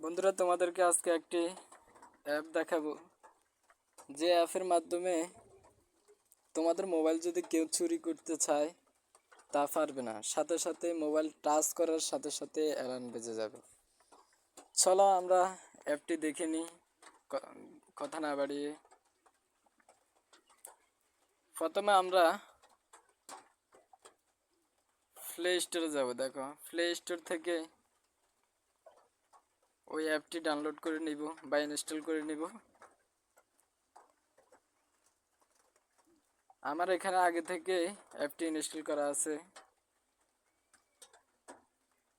বন্ধুরা, তোমাদেরকে আজকে একটি অ্যাপ দেখাবো। যে অ্যাপের মাধ্যমে তোমাদের মোবাইল যদি কেউ চুরি করতে চায়, তা পারবে না। সাথে সাথে মোবাইল টাচ করার সাথে সাথে অ্যালার্ম বেজে যাবে। চলো আমরা অ্যাপটি দেখে নিই। কথা না বাড়িয়ে। প্রথমে আমরা প্লে স্টোরে যাব। দেখো প্লে স্টোর থেকে ওই অ্যাপটি ডাউনলোড করে নিব বা ইনস্টল করে নিব। আমার এখানে আগে থেকে অ্যাপটি ইনস্টল করা আছে।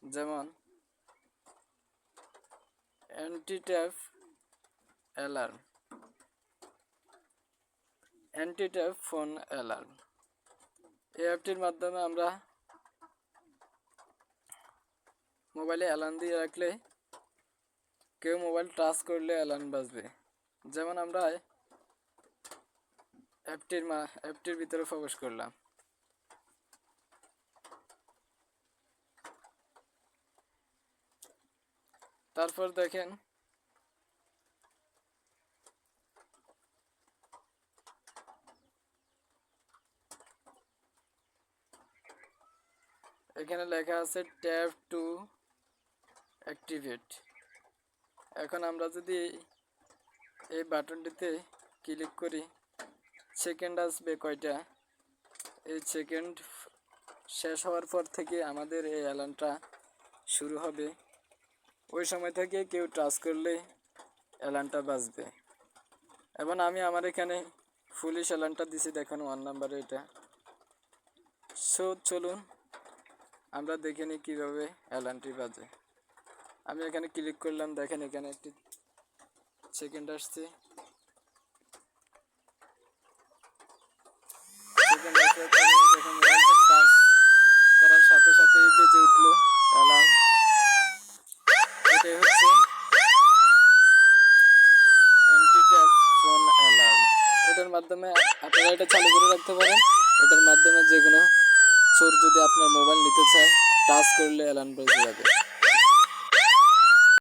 যেমন অ্যান্টিট্যাপ অ্যালার্ম অ্যান্টিট্যাপ ফোন অ্যালার্ম এই অ্যাপটির মাধ্যমে আমরা মোবাইলে অ্যালার্ম দিয়ে রাখলে কেউ মোবাইল টাচ করলে অ্যালার্ম বাজবে। যেমন আমরা অ্যাপটির মা অ্যাপটির ভিতরে প্রবেশ করলাম। তারপর দেখেন এখানে লেখা আছে ট্যাপ টু অ্যাক্টিভেট। এখন আমরা যদি এই বাটনটিতে ক্লিক করি সেকেন্ড আসবে কয়টা? এই সেকেন্ড শেষ হওয়ার পর থেকে আমাদের এই অ্যালার্মটা শুরু হবে। ওই সময় থেকে কেউ টাচ করলে অ্যালার্মটা বাজবে। এবং আমি আমার এখানে পুলিশ অ্যালার্মটা দিছি, দেখুন ওয়ান নাম্বারে এটা। সো চলুন আমরা দেখে নিই কীভাবে অ্যালার্মটি বাজে। আমি এখানে ক্লিক করলাম, দেখেন এখানে একটি সেকেন্ড আসছে। করার সাথে সাথেই বেজে উঠল অ্যালার্ম এটাই অ্যালার্ম এটার মাধ্যমে আপনারা এটা চালু করে রাখতে পারেন। এটার মাধ্যমে যে কোনো চোর যদি আপনার মোবাইল নিতে চায় টাচ করলে অ্যালার্ম বেজে যাবে।